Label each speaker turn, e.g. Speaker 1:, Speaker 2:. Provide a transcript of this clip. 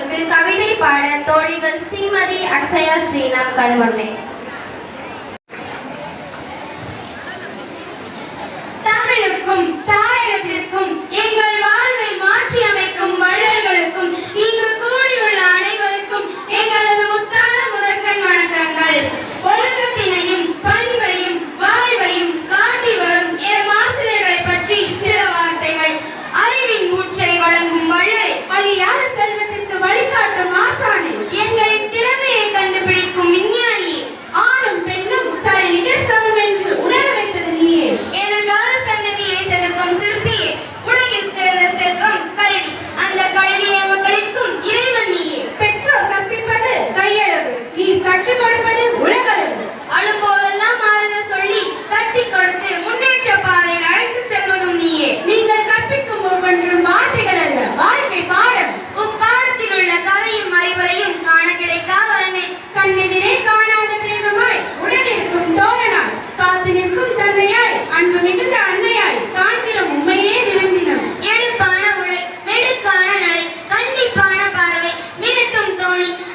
Speaker 1: அவர்களுக்கு கவிதை பாட தோழிகள் ஸ்ரீமதி அக்ஷயா ஸ்ரீராம் கண்மொழி
Speaker 2: தமிழுக்கும் தாய் Bye.